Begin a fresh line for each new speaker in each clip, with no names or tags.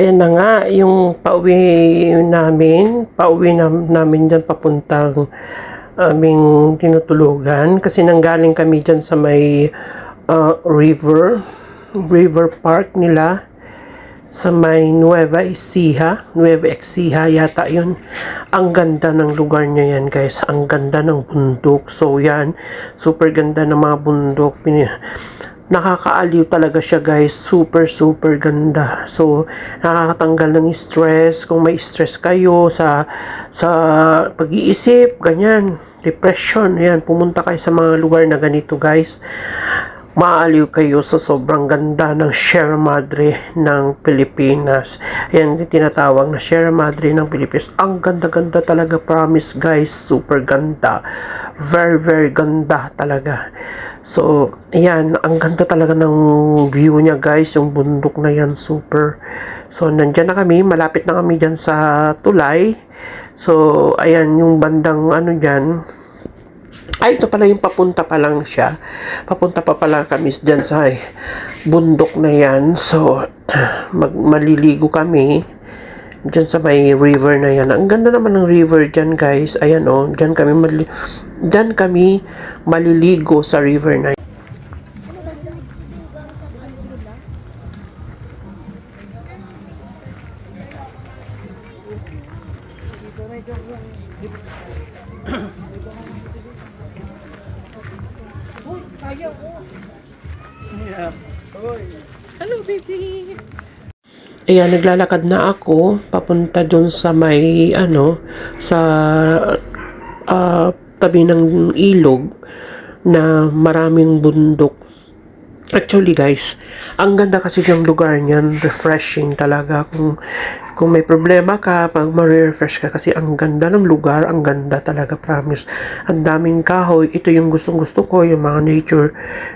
Ayan na nga, yung pauwi namin, pauwi na, namin dyan papuntang aming tinutulugan. Kasi nanggaling kami dyan sa may uh, river, river park nila sa may Nueva Ecija, Nueva Ecija yata yun. Ang ganda ng lugar niya yan guys, ang ganda ng bundok. So yan, super ganda ng mga bundok. Nakakaaliw talaga siya guys, super super ganda. So nakakatanggal ng stress. Kung may stress kayo sa sa pag-iisip, ganyan, depression, yan, pumunta kayo sa mga lugar na ganito guys maaliw kayo sa sobrang ganda ng Sierra Madre ng Pilipinas. Yan yung tinatawag na Sierra Madre ng Pilipinas. Ang ganda-ganda talaga, promise guys. Super ganda. Very, very ganda talaga. So, yan. Ang ganda talaga ng view niya guys. Yung bundok na yan, super. So, nandyan na kami. Malapit na kami dyan sa tulay. So, ayan, yung bandang ano dyan, ay, ito pala yung papunta pa lang siya. Papunta pa pala kami dyan sa bundok na yan. So, mag, maliligo kami dyan sa may river na yan. Ang ganda naman ng river dyan, guys. Ayan, oh. Dyan kami, mali, dyan kami maliligo sa river na yan. Hello, baby! Ayan, naglalakad na ako papunta dun sa may, ano, sa ah, tabi ng ilog na maraming bundok. Actually guys, ang ganda kasi ng lugar niyan, refreshing talaga kung kung may problema ka, pag ma-refresh ka kasi ang ganda ng lugar, ang ganda talaga, promise. Ang daming kahoy, ito yung gustong gusto ko, yung mga nature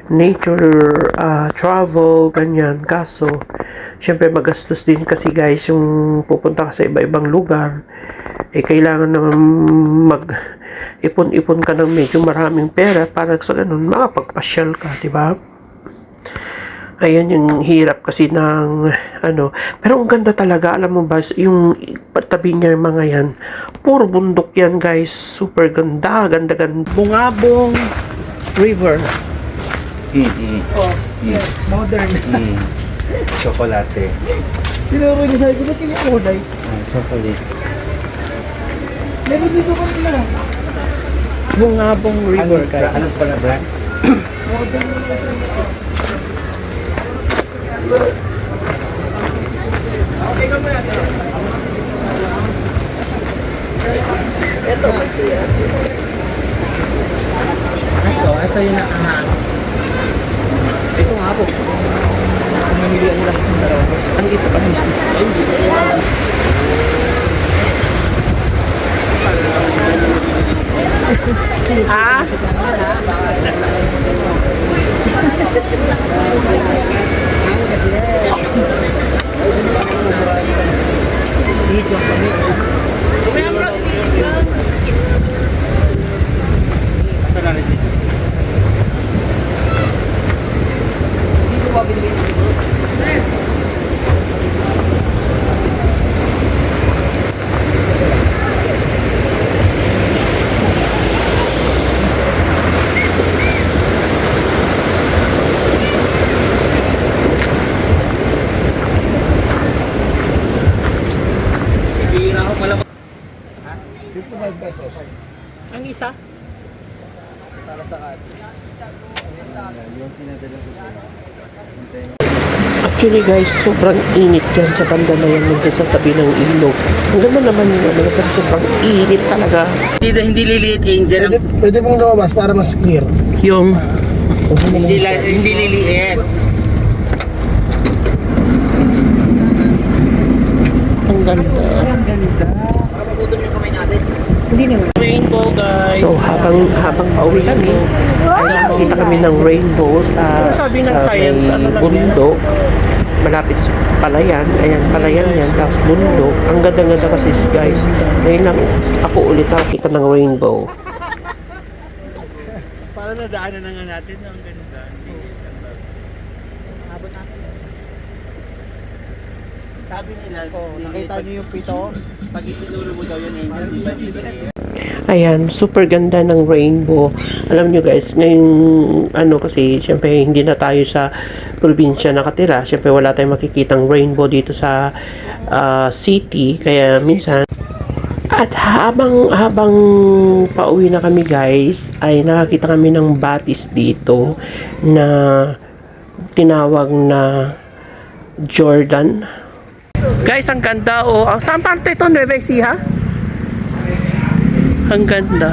nature ah, travel, ganyan. Kaso, syempre magastos din kasi guys, yung pupunta ka sa iba-ibang lugar, eh kailangan naman mag ipon-ipon ka ng medyo maraming pera para sa ganun makapagpasyal ka, di ba? Ayan yung hirap kasi ng ano. Pero ang ganda talaga. Alam mo ba, yung tabi niya yung mga yan. Puro bundok yan guys. Super ganda. Ganda ganda. Bungabong River.
Mm-mm.
Oh, yeah, modern.
Mm. Chocolate.
Tinuro niya sabi ko, ba't kanya kulay?
Ah, chocolate.
Meron dito kanila.
Bungabong River
Ano,
guys.
ano pala brand?
Modern. Ito kasi yan.
Ito, ito yung nakahanap. Ito nga po. Mamili ang lahat ng dalawa. Ang pa mismo. Ay, hindi. Ha?
Kumaya mo lang si Titig yan.
Saan na
ba bilhin?
Pala.
55 pesos.
Ang isa?
Para sa kat.
Yung pinadala ko.
Actually guys, sobrang init dyan sa banda na yan dyan sa tabi ng ilog. Ang ganda naman yun, ano, pero sobrang init talaga.
Hindi, hindi liliit angel.
Pwede, pwede pong lumabas para mas clear.
Yung,
Hindi, la- hindi liliit.
ang ganda. Rainbow guys. So habang habang pauwi kami, nakita kami ng rainbow sa
sabi ng
sa
science?
may
Ano
bundok. Malapit sa palayan. Ayan, palayan yan. Tapos bundok. Ang ganda-ganda kasi guys. Ngayon lang ako ulit nakakita ng rainbow.
Para nadaanan na nga natin. Ang ganda. Sabi nila,
Oh, nakita niyo yung pito?
Pag itinuro mo daw yan, angel, di ba liliit?
Ayan, super ganda ng rainbow. Alam nyo guys, ngayong ano kasi, syempre hindi na tayo sa probinsya nakatira. Syempre wala tayong makikitang rainbow dito sa ah, city. Kaya minsan, at habang habang pauwi na kami guys, ay nakakita kami ng batis dito na tinawag na Jordan. Guys, ang ganda oh. Ang saan parte ito? Nueva Ecija? Ang ganda.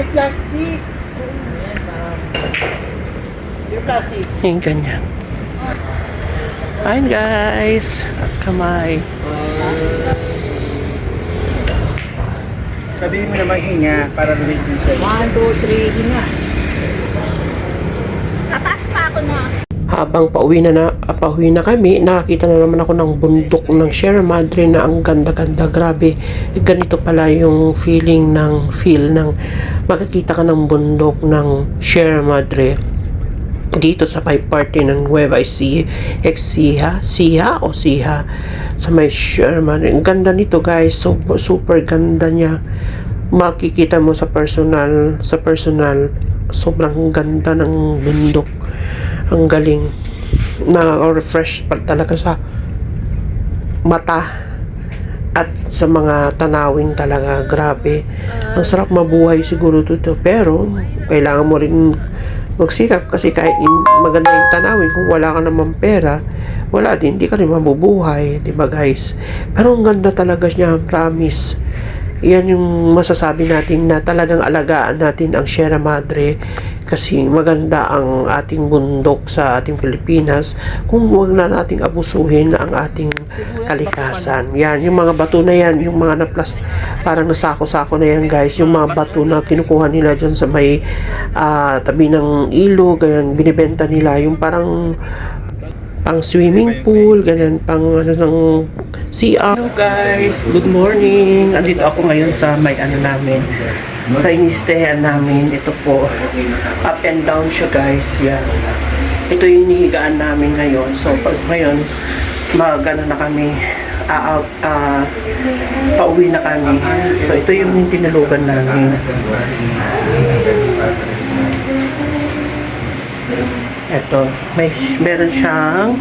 Ay, plastic! Yung plastic.
Yung ganyan. Ayan guys. Kamay.
Sabihin mo naman hinga para lumit yung sa'yo.
One, two, three, hinga.
Habang pauwi na, na ah, pauwi na kami, nakakita na naman ako ng bundok ng Sierra Madre na ang ganda-ganda. Grabe, ganito pala yung feeling ng feel ng makikita ka ng bundok ng Sierra Madre dito sa pipe party ng Nueva Ecija, Sia o Siha sa may Sherman. Ang ganda nito guys, super, super ganda niya. Makikita mo sa personal, sa personal, sobrang ganda ng bundok. Ang galing. Na-refresh pa talaga sa mata at sa mga tanawin talaga grabe ang sarap mabuhay siguro dito pero kailangan mo rin magsikap kasi kahit in- maganda yung tanawin kung wala ka naman pera wala din hindi ka rin mabubuhay di ba guys? Pero ang ganda talaga niya promise yan yung masasabi natin na talagang alagaan natin ang Sierra Madre kasi maganda ang ating bundok sa ating Pilipinas. Kung wag na nating abusuhin ang ating kalikasan. Yan, yung mga bato na yan, yung mga na plastic, parang nasako-sako na yan guys, yung mga bato na kinukuha nila dyan sa may ah, tabi ng ilog, ganyan, binibenta nila, yung parang pang swimming pool, ganyan, pang ano ng CR. Hello guys, good morning. Andito ako ngayon sa may ano namin, sa inistehan namin. Ito po, up and down siya guys. Yan. Ito yung inihigaan namin ngayon. So pag ngayon, mag ano na kami, out, ah, pauwi na kami. So ito yung tinulugan namin. Ito, may meron siyang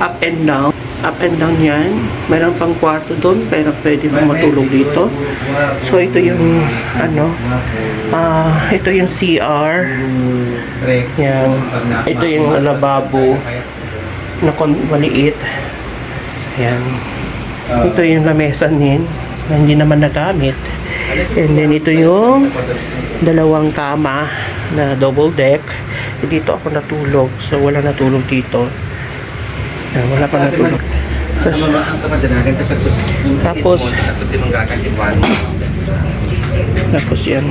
up and down. Up and down yan. Meron pang kwarto doon, pero pwede mo matulog dito. So, ito yung, ano, ah, ito yung CR. Yan. Ito yung lababo na maliit. Yan. Ito yung lamesa din na hindi naman nagamit. And then, ito yung dalawang kama na double deck. Dito ako natulog. So, wala natulog dito. Yan, wala pa natulog.
Tapos.
Tapos-. Tapos yan.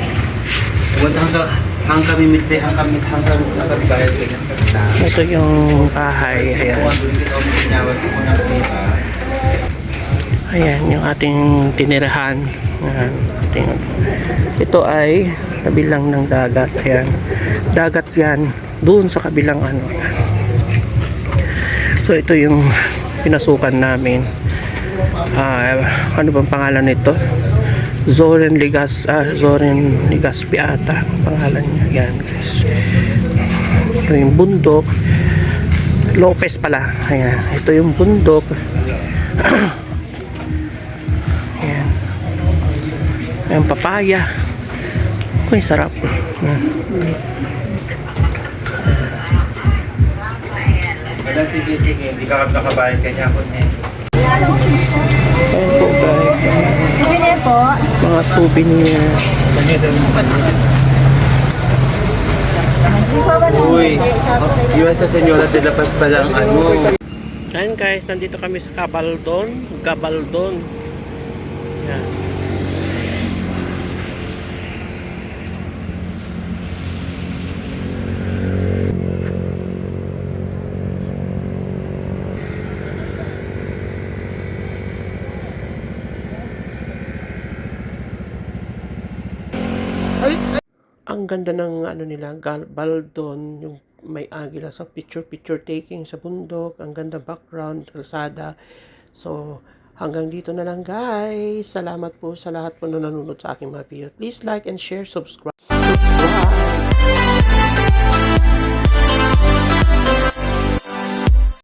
Ang kami mitre, ang kami ang kami bayad ganyan.
Ito yung bahay. Ayan. Ayan, yung ating tinirahan. Ayan, ating, ito ay kabilang ng dagat. Ayan. Dagat yan. Doon sa kabilang ano. So, ito yung pinasukan namin. Ah, ano bang pangalan nito? Zoren Ligas, ah, Zoren Ligaspi ata ang pangalan niya. Yan, guys. Ito yung bundok. Lopez pala. Ayan. Ito yung bundok. Ayan, papaya. Uy, sarap. Ayan.
Wala sige, sige, hindi ka nakabayad kanya ako eh.
Ayan po guys.
Souvenir po.
Mga souvenir.
Uy, iwan sa senyora de la Paz pa lang ano.
Ayan guys, nandito kami sa Cabaldon. Gabaldon. Ayan. Ang ganda ng ano nila, gal- baldon, yung may agila sa picture-picture taking sa bundok. Ang ganda background, kalsada. So, hanggang dito na lang guys. Salamat po sa lahat po na nanonood sa aking mga video. Please like and share, subscribe.